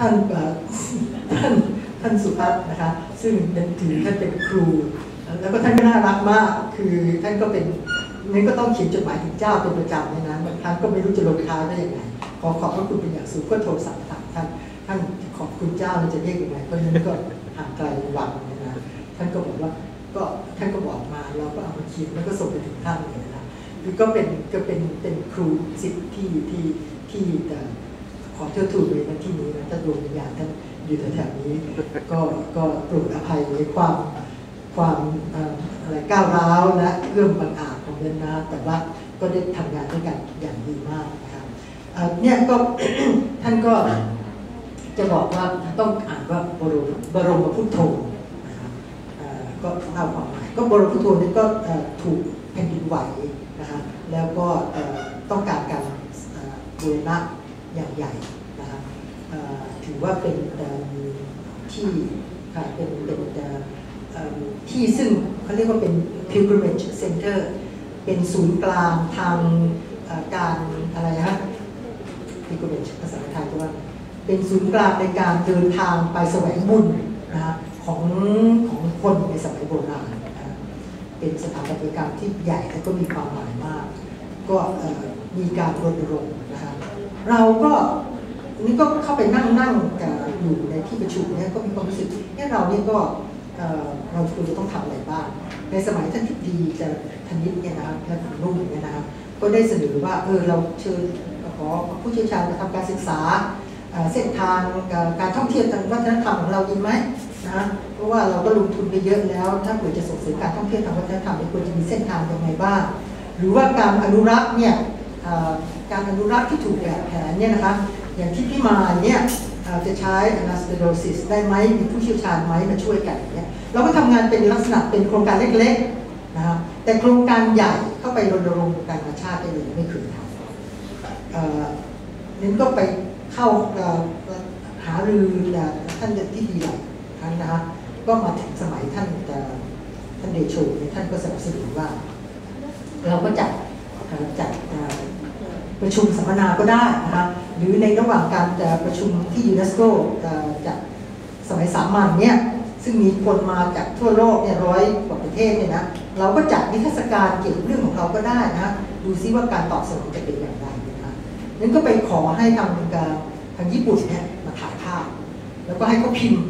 ท่านท่านท่านสุภัฒนะคะ ซึ่งเป็นถือท่านเป็นครู แล้วก็ท่านก็น่ารักมาก คือท่านก็เป็นนี่ก็ต้องเขียนจดหมายถึงเจ้าเป็นประจำในนั้นบางครั้งก็ไม่รู้จะลงท้ายได้ยังไง ขอขอบพระคุณเป็นอย่างสูงก็โทรศัพท์ถามท่าน ท่านขอบคุณเจ้าเราจะเรียกยังไง เพราะฉะนั้นก็ห่างไกลวังนะ ท่านก็บอกว่าก็ท่านก็บอกมาเราก็เอามาเขียนแล้วก็ส่งไปถึงท่านเลยนะคือก็เป็นก็เป็นเป็นครูสิทธิ์ที่ที่ที่ ขอเทิดทูนในที่นี้นะถ้านดวงวิญญาณท่านอยู่แถวๆนี้ ก็ก็โปรดอภัยในความความอะไรก้าวร้าวและเรื่องบังอาจของเดนนาแต่ว่าก็ได้ทำงานด้วยกันอย่างดีมากนะครับเนี่ยก็ท่านก็จะบอกว่าต้องอ่านว่าบรมบรมพุทโธนะครับก็เล่าความหมายก็บรมพุทโธนี่ก็ถูกแผ่นดินไหวนะคะแล้วก็ต้องการการบูรณะ อย่างใหญ่นะครับถือว่าเป็นที่เป็นเป็นที่ซึ่งเขาเรียกว่าเป็น pilgrimage center เป็นศูนย์กลางทางการอะไรฮะ pilgrimage ภาษาไทยว่า เป็นศูนย์กลางในการเดินทางไปแสวงบุญนะของของคนในสมัยโบราณนะเป็นสถาปัตยกรรมที่ใหญ่และก็มีความหมายมาก ก็มีการรณรงค์นะครับ เราก็นี่ก็เข้าไปนั่งนั่งกับอยู่ในที่ประชุมเนี่ยก็มีความรู้สึกเนี่ยเราเนี่ยก็เราควรจะต้องทำอะไรบ้าง ในสมัยท่านทิดีจะธนิตเนี่ยนะครับและคุณนุ่มเนี่ยนะครับก็ได้เสนอว่าเออเราเชิญขอผู้เชี่ยวชาญมาทำการศึกษาเส้นทางการท่องเที่ยวทางวัฒนธรรมของเราดีไหมนะเพราะว่าเราก็ลงทุนไปเยอะแล้ว ถ้าเกิดจะส่งเสริมการท่องเที่ยวทางวัฒนธรรมควรจะมีเส้นทางยังไงบ้างหรือว่าการอนุรักษ์เนี่ย การอนุรักษ์ที่ถูกแบบแผนเนี่ยนะคะอย่างที่พี่มาเนี่ยจะใช้ anastomosis ได้ไหมมีผู้เชี่ยวชาญไหมมาช่วยกันเนี่ยเราก็ทำงานเป็นลักษณะเป็นโครงการเล็กๆนะครับแต่โครงการใหญ่เข้าไปรณรงค์การมาชาติได้เลยไม่เคยทำนั้นก็ไปเข้าหารือท่านที่ดีหลายครั้งนะคะก็มาถึงสมัยท่านท่านเดโชท่านก็สนับสนุนว่า เราก็จัดจัด ประชุมสัมมนาก็ได้นะคะหรือในระหว่างการประชุมที่ยูเนสโกจัดสมัยสามัญเนี่ยซึ่งมีคนมาจากทั่วโลกเนี่ยร้อยกว่าประเทศเนี่ยนะเราก็จัดนิทรรศการเกี่ยวกับเรื่องของเราก็ได้นะดูซิว่าการตอบสนองจะเป็นอย่างไรนะนั้นก็ไปขอให้ทางการทางญี่ปุ่นเนี่ยมาถ่ายภาพ แล้วก็ให้เขาพิมพ์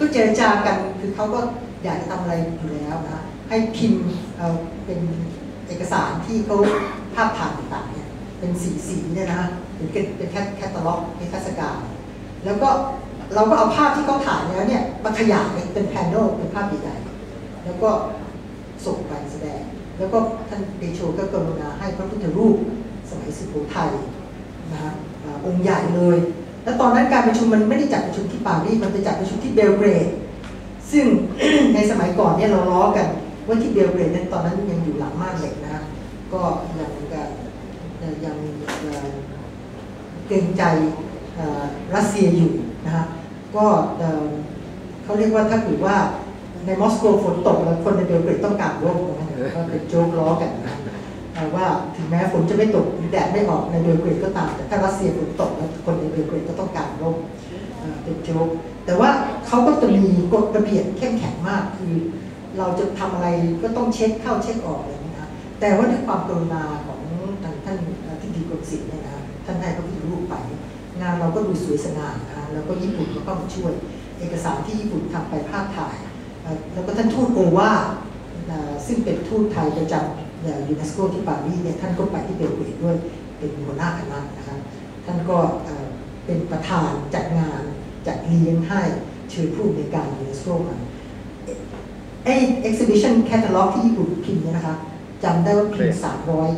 ก็เจรจากันคือเขาก็อยากจะทำอะไรอยู่แล้วนะให้พิมพ์เป็นเอกสารที่เขาภาพถ่ายต่างๆ เป็นสีสีเนี่ยนะเป็นเป็นแค่แคตตาล็อกนิทรรศการแล้วก็เราก็เอาภาพที่เขาถ่ายแล้วเนี่ยมาขยายเป็นแพนโนเป็นภาพใหญ่ๆแล้วก็ส่งไปแสดง แล้วก็ท่านเดโชก็กรุณาให้พระพุทธรูปสมัยสุโขทัยนะฮะองค์ใหญ่เลย แล้วตอนนั้นการประชุมมันไม่ได้จัดประชุมที่ปารีสมันไปจัดประชุมที่เบลเกรด ซึ่งในสมัยก่อนเนี่ยเราล้อกันว่าที่เบลเกรดนั้นตอนนั้นยังอยู่หลังมากเล็กนะก็ยัง ยังเกรงใจรัสเซียอยู่นะฮะก็เขาเรียกว่าถ้าถือว่าในมอสโกฝนตกแล้วคนในเบลเกรดต้องการร่มนะก็เป็นโจ๊กล้อกันนะว่าถึงแม้ฝนจะไม่ตกแดดไม่ออกในเบลเกรดก็ตาม แต่ถ้ารัสเซียฝนตกแล้วคนในเบลเกรดก็ต้องการร่มเป็นโจ๊กแต่ว่าเขาก็จะมีกฎระเบียบเข้มแข็งมากคือ เราจะทำอะไรก็ต้องเช็คเข้าเช็คออกอะไรนี้นะแต่ว่าด้วยความกรุณาของางท่านที่ดีกรมศิลป์เนี่ยนะท่านให้พระพุทธรูปไป งานเราก็ดูสวยสง่านะแล้วก็ญี่ปุ่นก็เข้ามาช่วย เอกสารที่ญี่ปุ่นทำไปภาพถ่าย แล้วก็ท่านทูตโอวาซึ่งเป็นทูตไทยประจำยูเนสโกที่ปารีสเนี่ยท่านก็ไปที่เบลเกรดด้วยเป็นหัวหน้าคณะนะครับท่านก็เป็นประธานจัดงานจัดเลี้ยงให้เชิญผู้ในการยูเนสโกมาไอ exhibition catalog ที่ญี่ปุ่นพิมพ์เนี่ยนะคะจำได้ว่าพิมพ์สามร้อย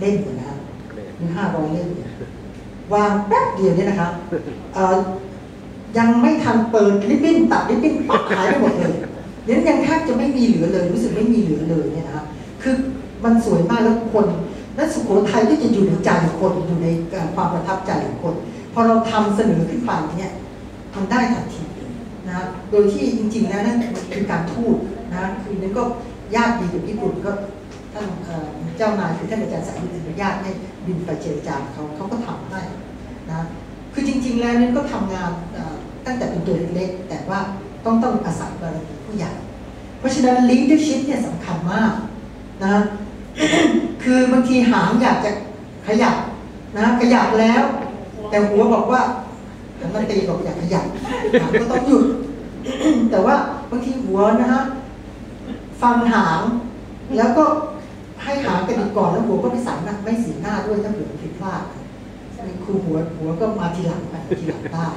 เล่มนะครับหรือห้าร้อยเล่มวางแป๊บเดียวเนี่ยนะคะยังไม่ทันเปิดริบบิ้นตัดริบบิ้นปักหายไปหมดเลยนั้นยังแทบจะไม่มีเหลือเลย รู้สึกไม่มีเหลือเลยเนี่ยนะคะคือมันสวยมากแล้วคนและสุโขทัยก็จะอยู่ในใจคนอยู่ในความประทับใจของคนพอเราทำเสนอขึ้นไปเนี่ยมันได้ทันทีนะโดยที่จริงๆแล้วนั่นคือการทูตนะคือนั้นก็ญาติดีกับญี่ปุ่นก็ ท่านเจ้านายคือท่านอาจารย์สายอนุญาตให้บินไปเจรจาเขาเขาก็ทำให้นะคือจริง ๆ แล้วนี่ก็ทำงานตั้งแต่เป็นตัวเล็กๆแต่ว่าต้องต้องอาศัยบารมีผู้ใหญ่ เพราะฉะนั้น leadership เนี่ยสำคัญมากนะคือบางทีหางอยากจะขยับนะขยับแล้ว แต่หัวบอกว่าหันมาตีบอกอยากขยับก็ต้องหยุดแต่ว่าบางทีหัวนะฮะฟังหางแล้วก็ ให้หากระดิกก่อนแล้วหัวก็ไม่สายหน้าไม่สีหน้าด้วยถ้าเผื่อผิดพลาดครูหัวหัวก็มาทีหลังไปทีหลังได้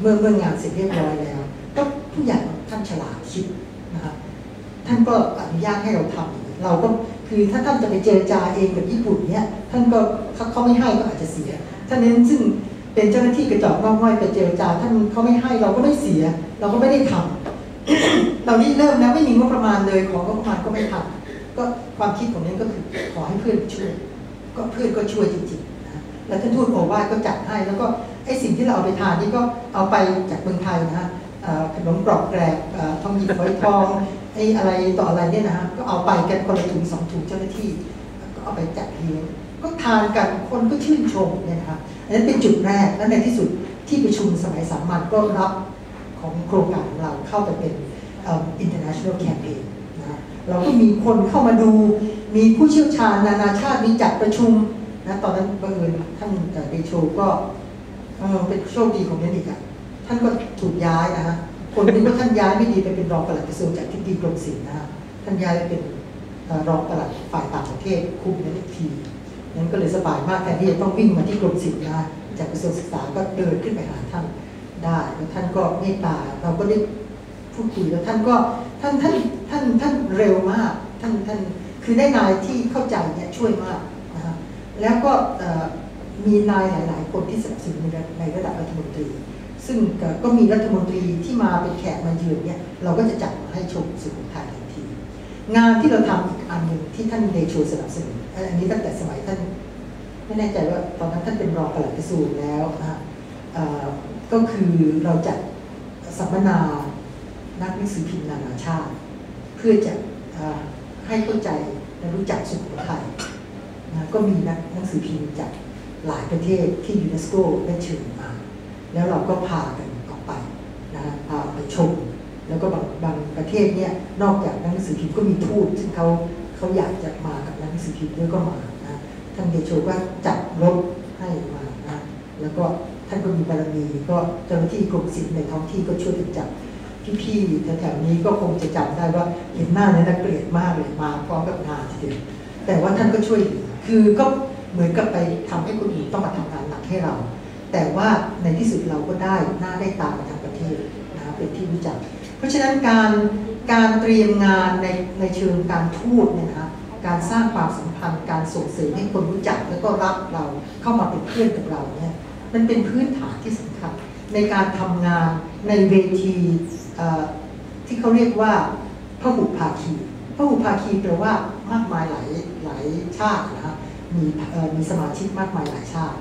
เมื่อเมื่องานเสร็จเรียบร้อยแล้ว ก็ผู้ใหญ่ท่านฉลาดคิดนะครับท่านก็อนุญาตให้เราทำเราก็คือถ้าท่านจะไปเจรจาเองกับญี่ปุ่นเนี่ยท่านก็เขาเขาไม่ให้ก็อาจจะเสียท่านนั้นซึ่งเป็นเจ้าหน้าที่กระจอกงอกง่อยไปเจรจา ท่านเขาไม่ให้เราก็ไม่เสีย เราก็ไม่ได้ทำเรานี่เริ่มแล้วไม่มีงบประมาณเลยของงบประมาณก็ไม่ทำ ก็ความคิดของนั้นก็คือขอให้เพื่อนช่วย ก็เพื่อนก็ช่วยจริงๆนะแล้วท่านทูตโอวาทก็จัดให้ แล้วก็ไอ้สิ่งที่เราเอาไปทานนี่ก็เอาไปจากเมืองไทยนะฮะขนมกรอบแกรบทองหยิบฝอยทองไอ้อะไรต่ออะไรเนี่ยนะฮะก็เอาไปกันคนละถุงสองถุงเจ้าหน้าที่ก็เอาไปจัดเลี้ยงก็ทานกันคนก็ชื่นชมเนี่ยนะครับอันนั้นเป็นจุดแรกแล้วในที่สุดที่ประชุมสมัยสามัญก็รับของโครงการของเราเข้าไปเป็น international camp เราก็มีคนเข้ามาดู มีผู้เชี่ยวชาญนานาชาติมีจัดประชุมนะตอนนั้นบังเอิญท่านเอ่อเดโชก็เออเป็นโชคดีของนันอีกอะท่านก็ถูกย้ายนะฮะคนนึกว่าท่านย้ายไม่ดีไปเป็นรองปลัดกระทรวงจากที่ดีกรมศิลป์นะฮะท่านย้ายไปเป็นรองปลัดฝ่ายต่างประเทศคุมนันอีกทีนั้นก็เลยสบายมากแทนที่จะต้องวิ่งมาที่กรมศิลป์นะฮะจากกระทรวงศึกษาก็เดินขึ้นไปหาท่านได้แล้วท่านก็เมตตาเราก็ได้พูดคุยแล้วท่านก็ ท่านท่านท่านท่านเร็วมากท่านท่านคือได้นายที่เข้าใจเนี่ยช่วยมากนะฮะแล้วก็มีนายหลาย ๆ คนที่สนับสนุนในระในระดับรัฐมนตรี ซึ่งก็มีรัฐมนตรีที่มาเป็นแขกมาเยือนเนี่ยเราก็จะจัดมาให้ชมสุโขทัยทันที งานที่เราทำอีกอันหนึ่งที่ท่านเดโชสนับสนุนอันนี้ตั้งแต่สมัยท่านไม่แน่ใจว่าตอนนั้นท่านเป็นรองปลัดกระทรวงแล้วนะฮะก็คือเราจัดสัมมนา นักหนังสือพิมพ์นานาชาติ เพื่อจะอ่อให้เข้าใจและรู้จักสุโขทัยนะก็มีนักหนังสือพิมพ์จากหลายประเทศที่ยูเนสโกได้เชิญมา แล้วเราก็พากันออกไปนะฮะพาไปชม แล้วก็บางบางประเทศเนี่ยนอกจากนักหนังสือพิมพ์ก็มีทูตซึ่งเขาเขาอยากจะมากับนักหนังสือพิมพ์ด้วยก็มานะท่านเดโชก็จัดรถให้มานะแล้วก็ท่านก็มีบารมีก็เจ้าหน้าที่กรมศิลป์ในท้องที่ก็ช่วยกันจัด พี่ๆแถวๆนี้ก็คงจะจำได้ว่าเห็นหน้าเนี่ยน่าเกลียดมากเลยมาพร้อมกับงานทีเดียวแต่ว่าท่านก็ช่วยคือก็เหมือนกับไปทำให้คนอื่นต้องมาทำงานหนักให้เรา แต่ว่าในที่สุดเราก็ได้หน้าได้ตามมาทางประเทศนะเป็นที่รู้จัก เพราะฉะนั้นการการเตรียมงานในในเชิงการทูตเนี่ยนะการสร้างความสัมพันธ์การส่งเสริมให้คนรู้จักแล้วก็รับเราเข้ามาเป็นเพื่อนกับเราเนี่ยมันเป็นพื้นฐานที่สำคัญในการทำงานในเวที ที่เขาเรียกว่าพหุภาคีพหุภาคีแปลว่ามากมายหลายหลายชาตินะครมีมีสมาชิกมากมายหลายชาติ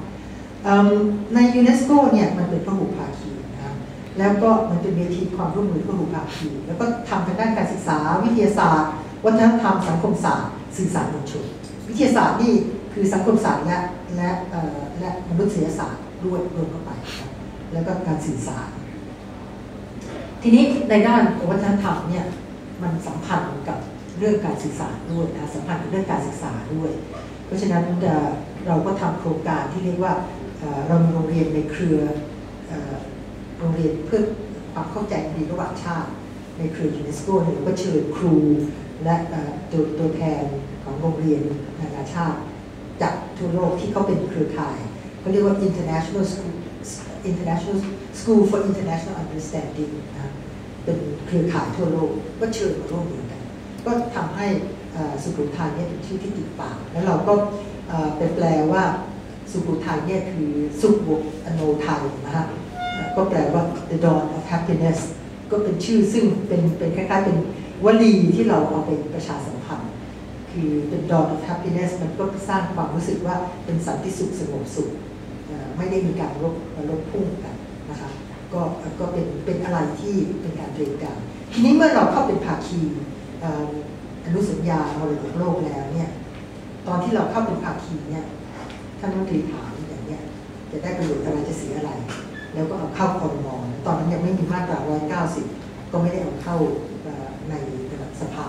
ในยูเนสโกเนี่ยมันเป็นพหุภาคีนะครับแล้วก็มันเป็นเวทีความร่วมมือพหุภาคี แล้วก็ทำทางด้านการศึกษาวิทยาศาสตร์ วัฒนธรรมสังคมศาสตร์สื่อสารมวลชนวิทยาศาสตร์นี่คือสังคมศาสตร์และและและมนุษยศาสตร์ด้วยรวมเข้าไป แล้วก็การสื่อสาร ทีนี้ในด้านวัฒนธรรมเนี่ยมันสัมพันธ์กับเรื่องการศึกษาด้วยนะสัมพันธ์กับเรื่องการศึกษาด้วย เพราะฉะนั้นเอ่อเราก็ทำโครงการที่เรียกว่าเรามีโรงเรียนในเครือโรงเรียนเพื่อความเข้าใจดีระหว่างชาติในเครือยูเนสโกเนี่ยเราก็เชิญครูและตัวตัวแทนของโรงเรียนนานาชาติจากทั่วโลกที่เขาเป็นเครือข่ายเขาเรียกว่า international school international school for international understanding นะเป็นเครือข่ายทั่วโลกก็เชิญมาร่วมมือกัน ก็ทำให้เอ่อสุโขทัยเนี่ยเป็นชื่อที่ติดปาก แล้วเราก็ไปแปลว่าสุโขทัยเนี่ยคือสุขบวกอโนไทยนะฮะก็แปลว่า the dawn of happiness ก็เป็นชื่อซึ่งเป็นเป็นคล้ายๆเป็นวลีที่เราเอาไปประชาสัมพันธ์ คือเป็น dawn of happiness มันก็สร้างความรู้สึกว่าเป็นสันติสุขสงบสุข ไม่ได้มีการลบลบพุ่งกัน ก็ก็เป็นเป็นอะไรที่เป็นการเตรียมการทีนี้เมื่อเราเข้าเป็นภาคีอนุสัญญามรดกโลกแล้วเนี่ยตอนที่เราเข้าเป็นภาคีเนี่ยท่านรัฐมนตรีถามอย่างเนี้ยจะได้ประโยชน์อะไรจะเสียอะไร แล้วก็เอาเข้าคอรมอตยังไม่มีมาตรา 190 ก็ไม่ได้เอาเข้าในสภา